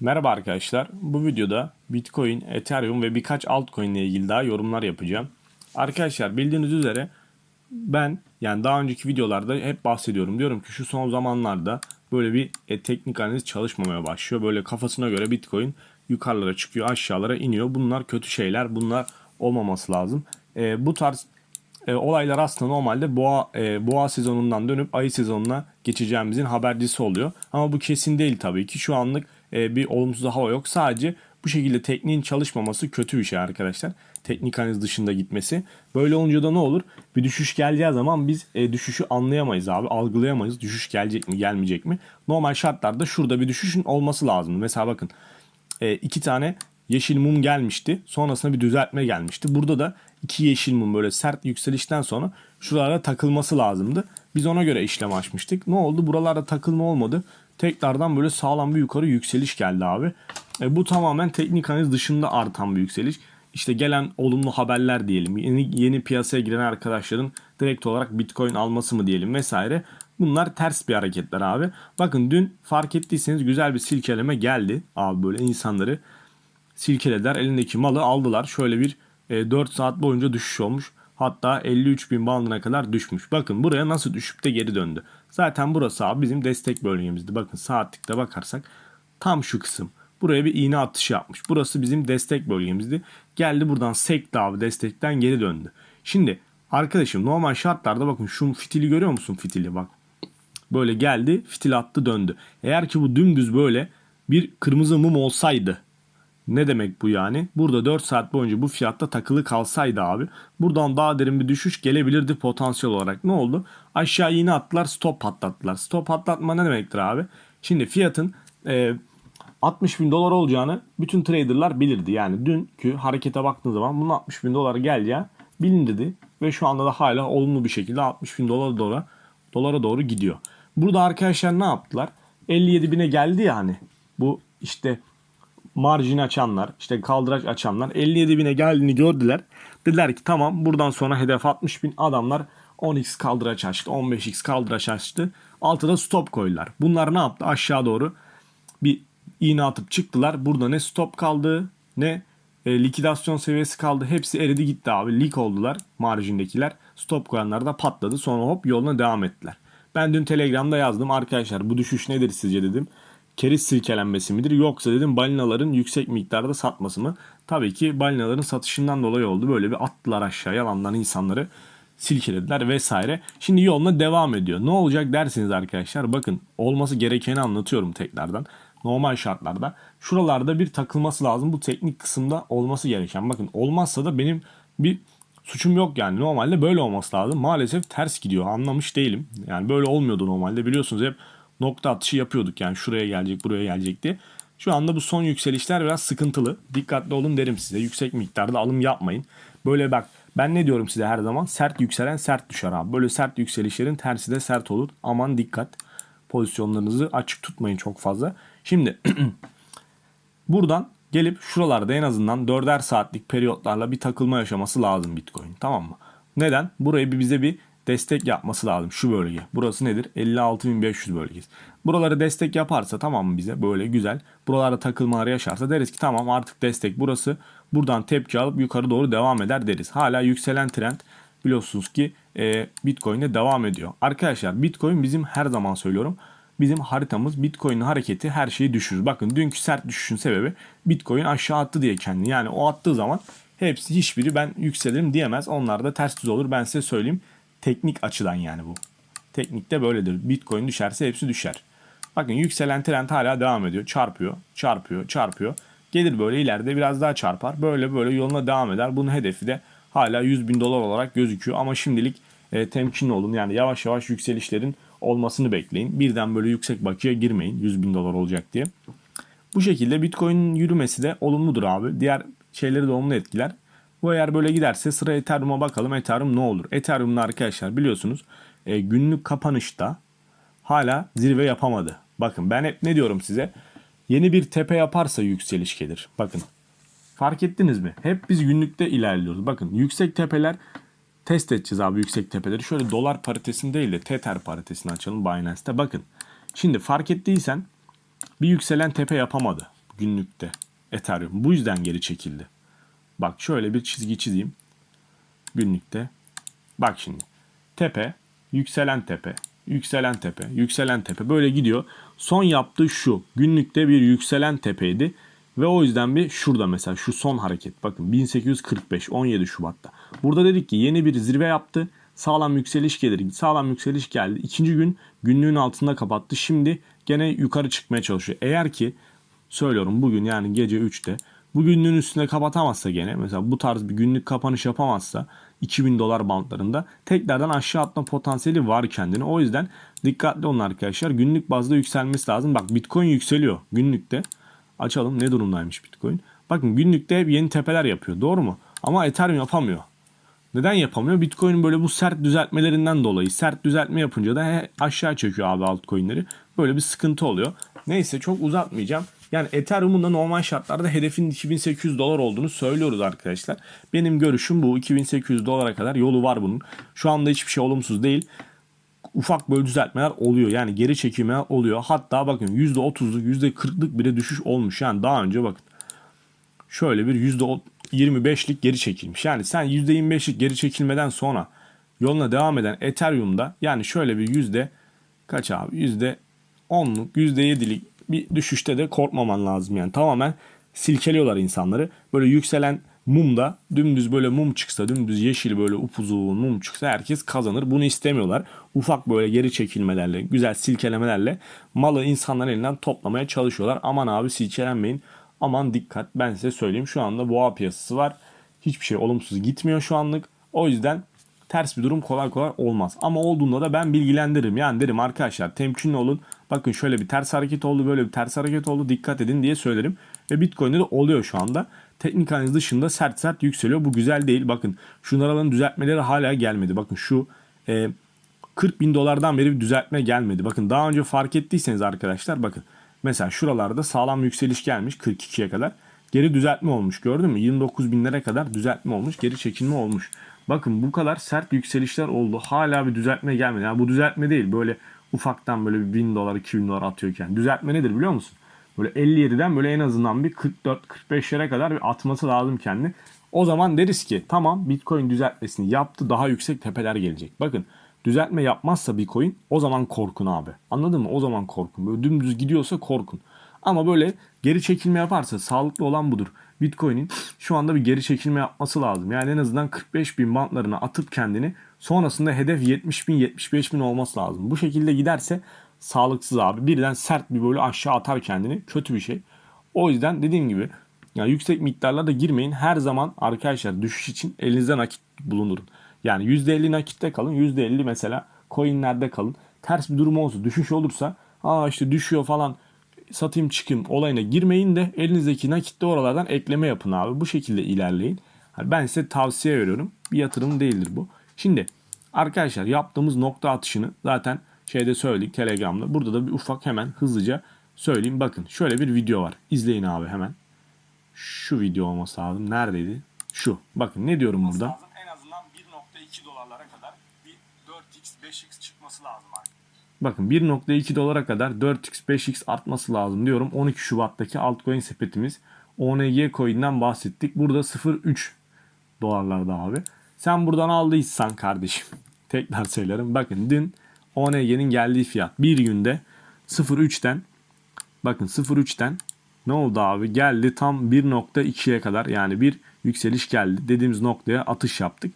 Merhaba arkadaşlar. Bu videoda Bitcoin, Ethereum ve birkaç altcoin ile ilgili daha yorumlar yapacağım. Arkadaşlar bildiğiniz üzere ben yani daha önceki videolarda hep bahsediyorum. Diyorum ki şu son zamanlarda böyle bir e, teknik analiz çalışmamaya başlıyor. Böyle kafasına göre Bitcoin yukarılara çıkıyor, aşağılara iniyor. Bunlar kötü şeyler. Bunlar olmaması lazım. E, bu tarz e, olaylar aslında normalde boğa e, boğa sezonundan dönüp ayı sezonuna geçeceğimizin habercisi oluyor. Ama bu kesin değil tabii ki. Şu anlık e, bir olumsuz hava yok. Sadece bu şekilde tekniğin çalışmaması kötü bir şey arkadaşlar. Teknik analiz dışında gitmesi. Böyle olunca da ne olur? Bir düşüş geleceği zaman biz e, düşüşü anlayamayız abi. Algılayamayız. Düşüş gelecek mi gelmeyecek mi? Normal şartlarda şurada bir düşüşün olması lazım. Mesela bakın e, iki tane yeşil mum gelmişti. Sonrasında bir düzeltme gelmişti. Burada da iki yeşil mum böyle sert yükselişten sonra şuralara takılması lazımdı. Biz ona göre işlem açmıştık. Ne oldu? Buralarda takılma olmadı. Tekrardan böyle sağlam bir yukarı yükseliş geldi abi. E, bu tamamen teknik analiz dışında artan bir yükseliş. İşte gelen olumlu haberler diyelim. Yeni, yeni piyasaya giren arkadaşların direkt olarak Bitcoin alması mı diyelim vesaire. Bunlar ters bir hareketler abi. Bakın dün fark ettiyseniz güzel bir silkeleme geldi. Abi böyle insanları silkelediler. Elindeki malı aldılar. Şöyle bir e, 4 saat boyunca düşüş olmuş. Hatta 53 bin bandına kadar düşmüş. Bakın buraya nasıl düşüp de geri döndü. Zaten burası abi bizim destek bölgemizdi. Bakın saatlikte bakarsak tam şu kısım. Buraya bir iğne atışı yapmış. Burası bizim destek bölgemizdi. Geldi buradan sekti abi destekten geri döndü. Şimdi arkadaşım normal şartlarda bakın şu fitili görüyor musun fitili bak. Böyle geldi fitil attı döndü. Eğer ki bu dümdüz böyle bir kırmızı mum olsaydı ne demek bu yani? Burada 4 saat boyunca bu fiyatta takılı kalsaydı abi buradan daha derin bir düşüş gelebilirdi potansiyel olarak. Ne oldu? Aşağı iğne attılar stop patlattılar. Stop patlatma ne demektir abi? Şimdi fiyatın e, 60 bin dolar olacağını bütün traderlar bilirdi. Yani dünkü harekete baktığın zaman bunun 60 bin dolar geleceği bilinirdi. Ve şu anda da hala olumlu bir şekilde 60 bin dolar dolara, dolara doğru gidiyor. Burada arkadaşlar ne yaptılar? 57 bine geldi ya hani bu işte marjin açanlar, işte kaldıraç açanlar 57 bine geldiğini gördüler. Dediler ki tamam buradan sonra hedef 60 bin adamlar 10x kaldıraç açtı, 15x kaldıraç açtı. Altıda stop koydular. Bunlar ne yaptı? Aşağı doğru bir iğne atıp çıktılar. Burada ne stop kaldı ne e, likidasyon seviyesi kaldı. Hepsi eridi gitti abi. Lik oldular marjindekiler. Stop koyanlar da patladı. Sonra hop yoluna devam ettiler. Ben dün Telegram'da yazdım. Arkadaşlar bu düşüş nedir sizce dedim. Keriz silkelenmesi midir yoksa dedim balinaların yüksek miktarda satması mı? Tabii ki balinaların satışından dolayı oldu. Böyle bir attılar aşağı yalandan insanları silkelediler vesaire. Şimdi yoluna devam ediyor. Ne olacak dersiniz arkadaşlar bakın olması gerekeni anlatıyorum tekrardan. Normal şartlarda şuralarda bir takılması lazım. Bu teknik kısımda olması gereken. Bakın olmazsa da benim bir suçum yok yani. Normalde böyle olması lazım. Maalesef ters gidiyor. Anlamış değilim. Yani böyle olmuyordu normalde. Biliyorsunuz hep nokta atışı yapıyorduk yani şuraya gelecek buraya gelecek diye. Şu anda bu son yükselişler biraz sıkıntılı. Dikkatli olun derim size. Yüksek miktarda alım yapmayın. Böyle bak ben ne diyorum size her zaman? Sert yükselen sert düşer abi. Böyle sert yükselişlerin tersi de sert olur. Aman dikkat. Pozisyonlarınızı açık tutmayın çok fazla. Şimdi buradan gelip şuralarda en azından 4'er saatlik periyotlarla bir takılma yaşaması lazım Bitcoin. Tamam mı? Neden? Burayı bize bir destek yapması lazım şu bölge. Burası nedir? 56.500 bölgesi. Buraları destek yaparsa tamam mı bize böyle güzel. Buralarda takılmalar yaşarsa deriz ki tamam artık destek burası. Buradan tepki alıp yukarı doğru devam eder deriz. Hala yükselen trend biliyorsunuz ki e, Bitcoin'de devam ediyor. Arkadaşlar Bitcoin bizim her zaman söylüyorum bizim haritamız Bitcoin'in hareketi her şeyi düşürür. Bakın dünkü sert düşüşün sebebi Bitcoin aşağı attı diye kendini. Yani o attığı zaman hepsi hiçbiri ben yükselirim diyemez. Onlar da ters düz olur ben size söyleyeyim. Teknik açıdan yani bu. Teknikte böyledir. Bitcoin düşerse hepsi düşer. Bakın yükselen trend hala devam ediyor. Çarpıyor, çarpıyor, çarpıyor. Gelir böyle ileride biraz daha çarpar. Böyle böyle yoluna devam eder. Bunun hedefi de hala 100 bin dolar olarak gözüküyor. Ama şimdilik e, temkinli olun. Yani yavaş yavaş yükselişlerin olmasını bekleyin. Birden böyle yüksek bakiye girmeyin 100 bin dolar olacak diye. Bu şekilde Bitcoin'in yürümesi de olumludur abi. Diğer şeyleri de olumlu etkiler. Bu eğer böyle giderse sıra Ethereum'a bakalım. Ethereum ne olur? Ethereum'da arkadaşlar biliyorsunuz e, günlük kapanışta hala zirve yapamadı. Bakın ben hep ne diyorum size? Yeni bir tepe yaparsa yükseliş gelir. Bakın fark ettiniz mi? Hep biz günlükte ilerliyoruz. Bakın yüksek tepeler test edeceğiz abi yüksek tepeleri. Şöyle dolar paritesini değil de Tether paritesini açalım Binance'te. Bakın şimdi fark ettiysen bir yükselen tepe yapamadı. günlükte Ethereum. Bu yüzden geri çekildi. Bak şöyle bir çizgi çizeyim. Günlükte. Bak şimdi. Tepe, yükselen tepe, yükselen tepe, yükselen tepe böyle gidiyor. Son yaptığı şu. Günlükte bir yükselen tepeydi. Ve o yüzden bir şurada mesela şu son hareket. Bakın 1845 17 Şubat'ta. Burada dedik ki yeni bir zirve yaptı. Sağlam yükseliş gelir. Sağlam yükseliş geldi. İkinci gün günlüğün altında kapattı. Şimdi gene yukarı çıkmaya çalışıyor. Eğer ki söylüyorum bugün yani gece 3'te bu günlüğün üstüne kapatamazsa gene mesela bu tarz bir günlük kapanış yapamazsa 2000 dolar bantlarında tekrardan aşağı atma potansiyeli var kendine. O yüzden dikkatli olun arkadaşlar. Günlük bazda yükselmesi lazım. Bak Bitcoin yükseliyor günlükte. Açalım ne durumdaymış Bitcoin. Bakın günlükte hep yeni tepeler yapıyor. Doğru mu? Ama Ethereum yapamıyor. Neden yapamıyor? Bitcoin'in böyle bu sert düzeltmelerinden dolayı. Sert düzeltme yapınca da aşağı çekiyor abi altcoin'leri. Böyle bir sıkıntı oluyor. Neyse çok uzatmayacağım. Yani Ethereum'un da normal şartlarda hedefin 2800 dolar olduğunu söylüyoruz arkadaşlar. Benim görüşüm bu. 2800 dolara kadar yolu var bunun. Şu anda hiçbir şey olumsuz değil. Ufak böyle düzeltmeler oluyor. Yani geri çekilmeler oluyor. Hatta bakın %30'luk %40'lık bile düşüş olmuş. Yani daha önce bakın şöyle bir %25'lik geri çekilmiş. Yani sen %25'lik geri çekilmeden sonra yoluna devam eden Ethereum'da yani şöyle bir yüzde kaç abi %10'luk %7'lik bir düşüşte de korkmaman lazım yani tamamen silkeliyorlar insanları. Böyle yükselen mumda dümdüz böyle mum çıksa dümdüz yeşil böyle upuzun mum çıksa herkes kazanır. Bunu istemiyorlar. Ufak böyle geri çekilmelerle güzel silkelemelerle malı insanların elinden toplamaya çalışıyorlar. Aman abi silkelenmeyin. Aman dikkat ben size söyleyeyim şu anda boğa piyasası var. Hiçbir şey olumsuz gitmiyor şu anlık. O yüzden ters bir durum kolay kolay olmaz. Ama olduğunda da ben bilgilendiririm. Yani derim arkadaşlar temkinli olun. Bakın şöyle bir ters hareket oldu böyle bir ters hareket oldu dikkat edin diye söylerim. Ve Bitcoin'de de oluyor şu anda. Teknik analiz dışında sert sert yükseliyor. Bu güzel değil. Bakın şu araların düzeltmeleri hala gelmedi. Bakın şu e, 40 bin dolardan beri bir düzeltme gelmedi. Bakın daha önce fark ettiyseniz arkadaşlar bakın. Mesela şuralarda sağlam yükseliş gelmiş 42'ye kadar. Geri düzeltme olmuş gördün mü? 29 binlere kadar düzeltme olmuş. Geri çekilme olmuş. Bakın bu kadar sert yükselişler oldu. Hala bir düzeltme gelmedi. Yani bu düzeltme değil. Böyle ufaktan böyle bir 1000 dolar 2000 dolar atıyorken. Düzeltme nedir biliyor musun? Böyle 57'den böyle en azından bir 44-45'lere kadar bir atması lazım kendini. O zaman deriz ki tamam Bitcoin düzeltmesini yaptı daha yüksek tepeler gelecek. Bakın düzeltme yapmazsa Bitcoin o zaman korkun abi. Anladın mı? O zaman korkun. Böyle dümdüz gidiyorsa korkun. Ama böyle geri çekilme yaparsa sağlıklı olan budur. Bitcoin'in şu anda bir geri çekilme yapması lazım. Yani en azından 45 bin bantlarına atıp kendini sonrasında hedef 70 bin 75 bin olması lazım. Bu şekilde giderse sağlıksız abi. Birden sert bir böyle aşağı atar kendini. Kötü bir şey. O yüzden dediğim gibi yani yüksek miktarlarda girmeyin. Her zaman arkadaşlar düşüş için elinizde nakit bulundurun. Yani %50 nakitte kalın. %50 mesela coinlerde kalın. Ters bir durum olursa düşüş olursa aa işte düşüyor falan satayım çıkayım olayına girmeyin de elinizdeki nakitte oralardan ekleme yapın abi. Bu şekilde ilerleyin. Hani ben size tavsiye veriyorum. Bir yatırım değildir bu. Şimdi arkadaşlar yaptığımız nokta atışını zaten şeyde söyledik Telegram'da. Burada da bir ufak hemen hızlıca söyleyeyim. Bakın şöyle bir video var. İzleyin abi hemen. Şu video olması lazım. Neredeydi? Şu. Bakın ne diyorum burada? En azından 1.2 dolarlara kadar bir 4x 5x çıkması lazım. Bakın 1.2 dolara kadar 4x 5x artması lazım diyorum. 12 Şubat'taki altcoin sepetimiz ONG coin'den bahsettik. Burada 0.3 dolarlarda abi. Sen buradan aldıysan kardeşim tekrar söylerim. Bakın dün ONG'nin geldiği fiyat bir günde 0.3'ten bakın 0.3'ten ne oldu abi? Geldi tam 1.2'ye kadar yani bir yükseliş geldi. Dediğimiz noktaya atış yaptık.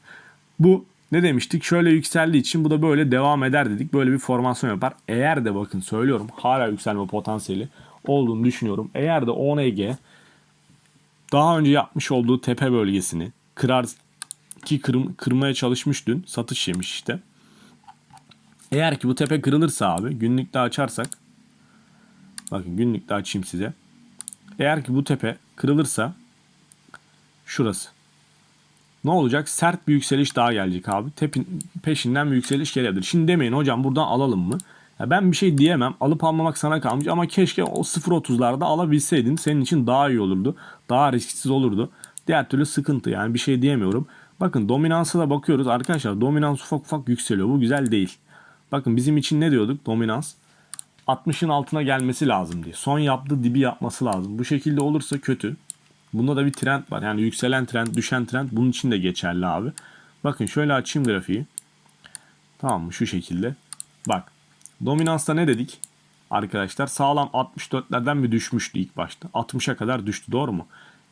Bu ne demiştik? Şöyle yükseldiği için bu da böyle devam eder dedik. Böyle bir formasyon yapar. Eğer de bakın söylüyorum hala yükselme potansiyeli olduğunu düşünüyorum. Eğer de ONG daha önce yapmış olduğu tepe bölgesini kırar ki kırm- kırmaya çalışmış dün. Satış yemiş işte. Eğer ki bu tepe kırılırsa abi günlükte açarsak bakın günlükte açayım size. Eğer ki bu tepe kırılırsa şurası. Ne olacak? Sert bir yükseliş daha gelecek abi. Tepin peşinden bir yükseliş gelebilir. Şimdi demeyin hocam buradan alalım mı? Ya ben bir şey diyemem. Alıp almamak sana kalmış ama keşke o 0.30'larda alabilseydin. Senin için daha iyi olurdu. Daha risksiz olurdu. Diğer türlü sıkıntı yani bir şey diyemiyorum. Bakın dominansa da bakıyoruz. Arkadaşlar dominans ufak ufak yükseliyor. Bu güzel değil. Bakın bizim için ne diyorduk dominans? 60'ın altına gelmesi lazım diye. Son yaptığı dibi yapması lazım. Bu şekilde olursa kötü. Bunda da bir trend var. Yani yükselen trend, düşen trend bunun için de geçerli abi. Bakın şöyle açayım grafiği. Tamam mı? Şu şekilde. Bak. Dominansta ne dedik? Arkadaşlar sağlam 64'lerden bir düşmüştü ilk başta. 60'a kadar düştü doğru mu?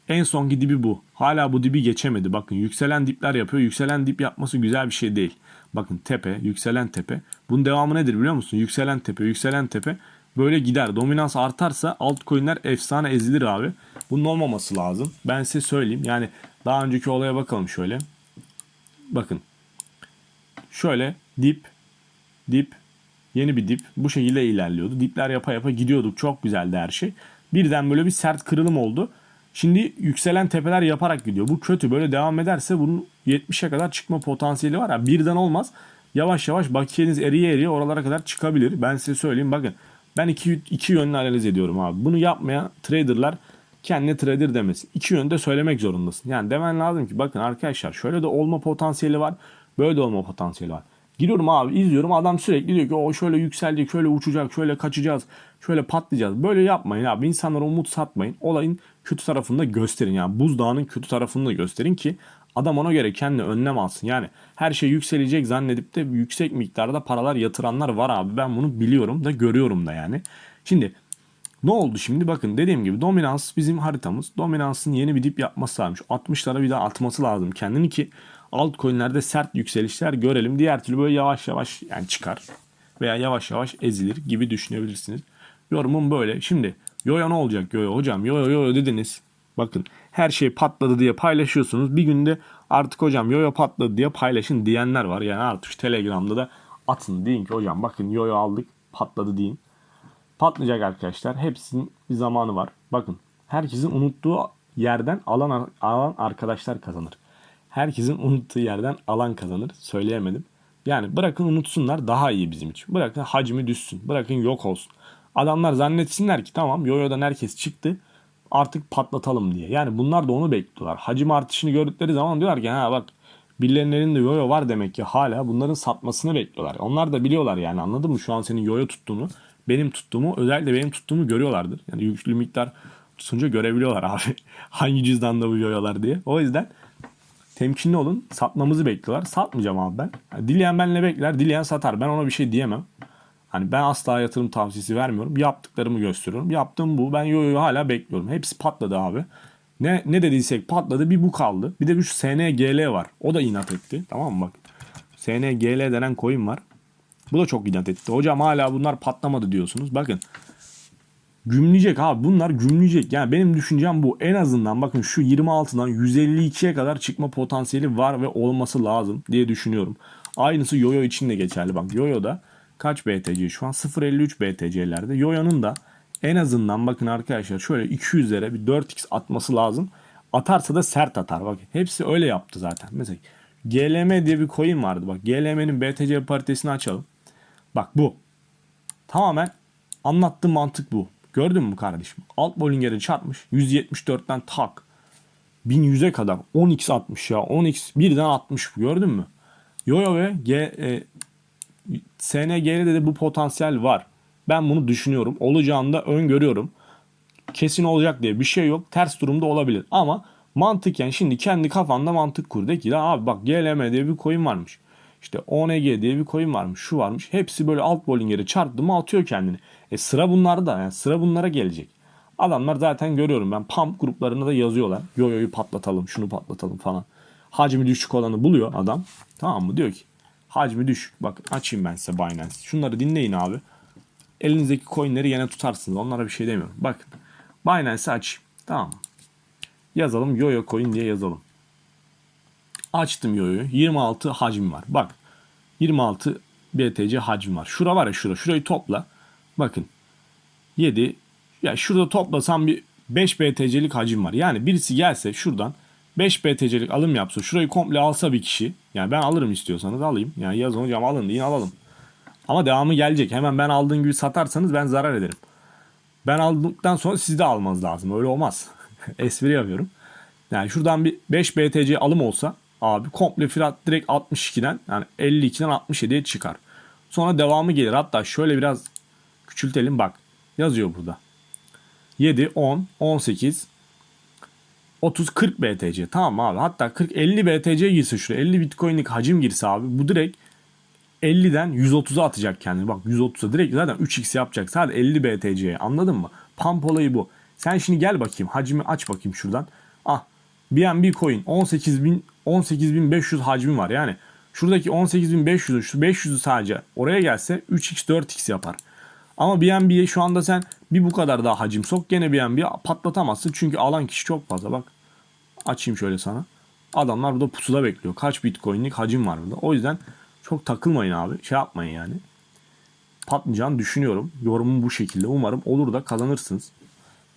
En sonki dibi bu. Hala bu dibi geçemedi. Bakın yükselen dipler yapıyor. Yükselen dip yapması güzel bir şey değil. Bakın tepe, yükselen tepe. Bunun devamı nedir biliyor musun? Yükselen tepe, yükselen tepe. Böyle gider. Dominans artarsa altcoin'ler efsane ezilir abi. Bunun olmaması lazım. Ben size söyleyeyim. Yani daha önceki olaya bakalım şöyle. Bakın. Şöyle dip, dip, yeni bir dip. Bu şekilde ilerliyordu. Dipler yapa yapa gidiyorduk. Çok güzeldi her şey. Birden böyle bir sert kırılım oldu. Şimdi yükselen tepeler yaparak gidiyor. Bu kötü. Böyle devam ederse bunun 70'e kadar çıkma potansiyeli var. Ya birden olmaz. Yavaş yavaş bakiyeniz eriye eriye oralara kadar çıkabilir. Ben size söyleyeyim bakın. Ben iki, iki yönlü analiz ediyorum abi. Bunu yapmayan traderlar kendine trader demesin. İki yönde söylemek zorundasın. Yani demen lazım ki bakın arkadaşlar şöyle de olma potansiyeli var. Böyle de olma potansiyeli var. Giriyorum abi izliyorum adam sürekli diyor ki o şöyle yükselecek, şöyle uçacak, şöyle kaçacağız, şöyle patlayacağız. Böyle yapmayın abi. İnsanlara umut satmayın. Olayın kötü tarafını da gösterin. Yani buzdağının kötü tarafını da gösterin ki adam ona göre kendi önlem alsın. Yani her şey yükselecek zannedip de yüksek miktarda paralar yatıranlar var abi. Ben bunu biliyorum da görüyorum da yani. Şimdi ne oldu şimdi? Bakın dediğim gibi dominans bizim haritamız. Dominansın yeni bir dip yapması lazım. Şu 60'lara bir daha atması lazım kendini ki altcoin'lerde sert yükselişler görelim. Diğer türlü böyle yavaş yavaş yani çıkar veya yavaş yavaş ezilir gibi düşünebilirsiniz. Yorumum böyle. Şimdi yoyo ne olacak yoyo hocam yoyo yoyo dediniz. Bakın her şey patladı diye paylaşıyorsunuz. Bir günde artık hocam yoyo patladı diye paylaşın diyenler var. Yani artık şu Telegram'da da atın deyin ki hocam bakın yoyo aldık patladı deyin. Patlayacak arkadaşlar. Hepsinin bir zamanı var. Bakın herkesin unuttuğu yerden alan alan arkadaşlar kazanır. Herkesin unuttuğu yerden alan kazanır. Söyleyemedim. Yani bırakın unutsunlar daha iyi bizim için. Bırakın hacmi düşsün. Bırakın yok olsun. Adamlar zannetsinler ki tamam yoyodan herkes çıktı. Artık patlatalım diye. Yani bunlar da onu bekliyorlar. Hacim artışını gördükleri zaman diyorlar ki ha bak birilerinin elinde yoyo var demek ki hala bunların satmasını bekliyorlar. Onlar da biliyorlar yani anladın mı şu an senin yoyo tuttuğunu benim tuttuğumu özellikle benim tuttuğumu görüyorlardır. Yani yüklü miktar tutunca görebiliyorlar abi. Hangi cüzdanda bu yoyolar diye. O yüzden temkinli olun. Satmamızı bekliyorlar. Satmayacağım abi ben. Yani dileyen benle bekler. Dileyen satar. Ben ona bir şey diyemem. Hani ben asla yatırım tavsiyesi vermiyorum. Yaptıklarımı gösteriyorum. Yaptığım bu. Ben yoyoyu hala bekliyorum. Hepsi patladı abi. Ne, ne dediysek patladı. Bir bu kaldı. Bir de bir şu SNGL var. O da inat etti. Tamam mı bak. SNGL denen coin var. Bu da çok inat etti. Hocam hala bunlar patlamadı diyorsunuz. Bakın gümleyecek abi bunlar gümleyecek. Yani benim düşüncem bu. En azından bakın şu 26'dan 152'ye kadar çıkma potansiyeli var ve olması lazım diye düşünüyorum. Aynısı Yoyo için de geçerli. Bak Yoyo'da kaç BTC şu an 0.53 BTC'lerde. Yoyo'nun da en azından bakın arkadaşlar şöyle 200'lere bir 4x atması lazım. Atarsa da sert atar. Bak hepsi öyle yaptı zaten. Mesela GLM diye bir coin vardı. Bak GLM'nin BTC paritesini açalım. Bak bu. Tamamen anlattığım mantık bu. Gördün mü kardeşim? Alt Bollinger'e çarpmış. 174'ten tak. 1100'e kadar 10x atmış ya. 10x birden atmış. Gördün mü? Yoyo ve G, e, SNG'de de bu potansiyel var. Ben bunu düşünüyorum. Olacağını da öngörüyorum. Kesin olacak diye bir şey yok. Ters durumda olabilir. Ama mantıken şimdi kendi kafanda mantık kur. De ki ya abi bak GLM diye bir coin varmış. İşte ONG diye bir coin varmış. Şu varmış. Hepsi böyle alt Bollinger'e çarptı mı atıyor kendini. E sıra bunlarda. Yani sıra bunlara gelecek. Adamlar zaten görüyorum ben pump gruplarına da yazıyorlar. Yoyo'yu patlatalım, şunu patlatalım falan. Hacmi düşük olanı buluyor adam. Tamam mı? Diyor ki hacmi düşük. Bak açayım ben size Binance. Şunları dinleyin abi. Elinizdeki coinleri yine tutarsınız. Onlara bir şey demiyorum. Bakın. Binance'i aç. Tamam? Yazalım Yoyo coin diye yazalım. Açtım Yoyo'yu. 26 hacim var. Bak. 26 BTC hacim var. Şura var ya şura. Şurayı topla. Bakın. 7. Ya şurada toplasam bir 5 BTC'lik hacim var. Yani birisi gelse şuradan 5 BTC'lik alım yapsa şurayı komple alsa bir kişi. Yani ben alırım istiyorsanız alayım. Yani yazın hocam alın deyin alalım. Ama devamı gelecek. Hemen ben aldığım gibi satarsanız ben zarar ederim. Ben aldıktan sonra siz de almanız lazım. Öyle olmaz. Espri yapıyorum. Yani şuradan bir 5 BTC alım olsa abi komple fiyat direkt 62'den yani 52'den 67'ye çıkar. Sonra devamı gelir. Hatta şöyle biraz Küçültelim bak. Yazıyor burada. 7, 10, 18, 30, 40 BTC. Tamam abi. Hatta 40, 50 BTC girse şuraya. 50 Bitcoin'lik hacim girse abi. Bu direkt 50'den 130'a atacak kendini. Bak 130'a direkt zaten 3x yapacak. Sadece 50 BTC'ye anladın mı? Pump olayı bu. Sen şimdi gel bakayım hacmi aç bakayım şuradan. Ah BNB coin 18.000 18.500 hacmi var. Yani şuradaki 18.500'ü şu 500'ü sadece oraya gelse 3x 4x yapar. Ama BNB'ye şu anda sen bir bu kadar daha hacim sok gene BNB'ye patlatamazsın. Çünkü alan kişi çok fazla bak. Açayım şöyle sana. Adamlar burada pusuda bekliyor. Kaç bitcoinlik hacim var burada. O yüzden çok takılmayın abi. Şey yapmayın yani. Patlayacağını düşünüyorum. Yorumum bu şekilde. Umarım olur da kazanırsınız.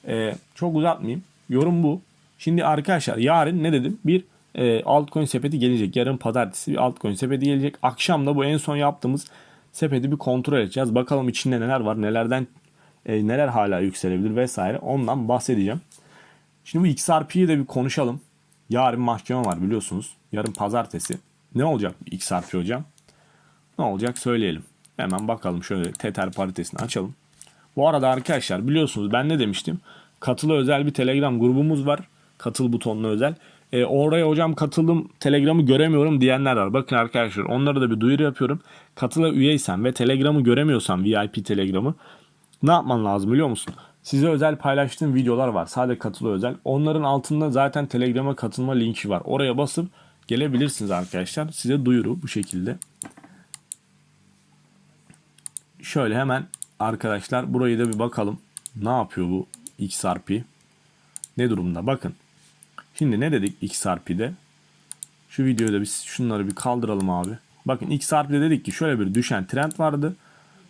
Ee, çok uzatmayayım. Yorum bu. Şimdi arkadaşlar yarın ne dedim? Bir e, altcoin sepeti gelecek. Yarın pazartesi bir altcoin sepeti gelecek. Akşam da bu en son yaptığımız sepeti bir kontrol edeceğiz. Bakalım içinde neler var, nelerden e, neler hala yükselebilir vesaire. Ondan bahsedeceğim. Şimdi bu XRP'yi de bir konuşalım. Yarın mahkeme var biliyorsunuz. Yarın pazartesi. Ne olacak XRP hocam? Ne olacak söyleyelim. Hemen bakalım şöyle Tether paritesini açalım. Bu arada arkadaşlar biliyorsunuz ben ne demiştim? Katılı özel bir Telegram grubumuz var. Katıl butonuna özel. E, oraya hocam katıldım Telegram'ı göremiyorum diyenler var. Bakın arkadaşlar onlara da bir duyuru yapıyorum. Katıla üyeysen ve Telegram'ı göremiyorsan VIP Telegram'ı ne yapman lazım biliyor musun? Size özel paylaştığım videolar var. Sadece katılı özel. Onların altında zaten Telegram'a katılma linki var. Oraya basıp gelebilirsiniz arkadaşlar. Size duyuru bu şekilde. Şöyle hemen arkadaşlar burayı da bir bakalım. Ne yapıyor bu XRP? Ne durumda? Bakın. Şimdi ne dedik XRP'de? Şu videoyu da biz şunları bir kaldıralım abi. Bakın XRP'de dedik ki şöyle bir düşen trend vardı.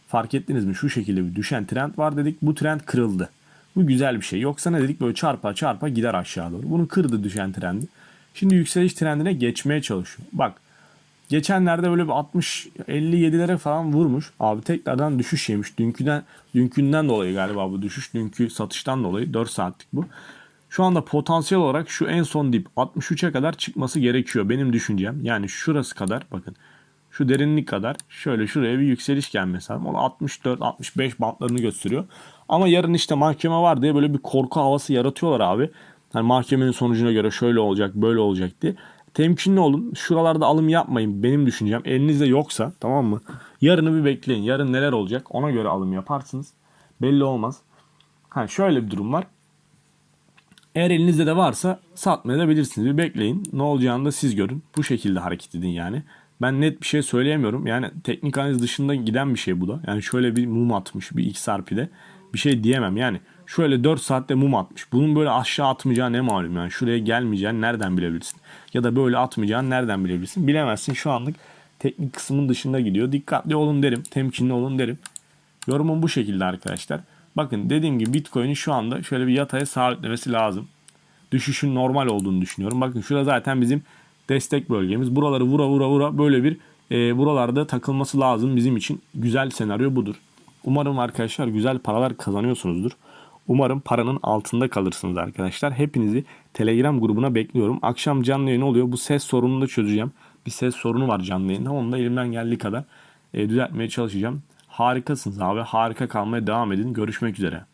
Fark ettiniz mi? Şu şekilde bir düşen trend var dedik. Bu trend kırıldı. Bu güzel bir şey. Yoksa ne dedik? Böyle çarpa çarpa gider aşağı doğru. Bunu kırdı düşen trendi. Şimdi yükseliş trendine geçmeye çalışıyor. Bak Geçenlerde böyle bir 60 57'lere falan vurmuş. Abi tekrardan düşüş yemiş. Dünküden dünkünden dolayı galiba bu düşüş. Dünkü satıştan dolayı 4 saatlik bu. Şu anda potansiyel olarak şu en son dip 63'e kadar çıkması gerekiyor benim düşüncem. Yani şurası kadar bakın. Şu derinlik kadar şöyle şuraya bir yükseliş gelmesi lazım. O 64-65 bantlarını gösteriyor. Ama yarın işte mahkeme var diye böyle bir korku havası yaratıyorlar abi. Hani mahkemenin sonucuna göre şöyle olacak böyle olacak diye temkinli olun. Şuralarda alım yapmayın benim düşüncem. Elinizde yoksa tamam mı? Yarını bir bekleyin. Yarın neler olacak ona göre alım yaparsınız. Belli olmaz. Ha şöyle bir durum var. Eğer elinizde de varsa satmayabilirsiniz. Bir bekleyin. Ne olacağını da siz görün. Bu şekilde hareket edin yani. Ben net bir şey söyleyemiyorum. Yani teknik analiz dışında giden bir şey bu da. Yani şöyle bir mum atmış bir XRP'de. Bir şey diyemem. Yani şöyle 4 saatte mum atmış. Bunun böyle aşağı atmayacağı ne malum yani. Şuraya gelmeyeceğini nereden bilebilirsin? Ya da böyle atmayacağını nereden bilebilirsin? Bilemezsin. Şu anlık teknik kısmın dışında gidiyor. Dikkatli olun derim. Temkinli olun derim. Yorumum bu şekilde arkadaşlar. Bakın dediğim gibi Bitcoin'in şu anda şöyle bir yataya sabitlemesi lazım. Düşüşün normal olduğunu düşünüyorum. Bakın şurada zaten bizim destek bölgemiz. Buraları vura vura vura böyle bir e, buralarda takılması lazım bizim için. Güzel senaryo budur. Umarım arkadaşlar güzel paralar kazanıyorsunuzdur. Umarım paranın altında kalırsınız arkadaşlar. Hepinizi Telegram grubuna bekliyorum. Akşam canlı yayın oluyor. Bu ses sorununu da çözeceğim. Bir ses sorunu var canlı yayında. Onu da elimden geldiği kadar e, düzeltmeye çalışacağım. Harikasınız abi. Harika kalmaya devam edin. Görüşmek üzere.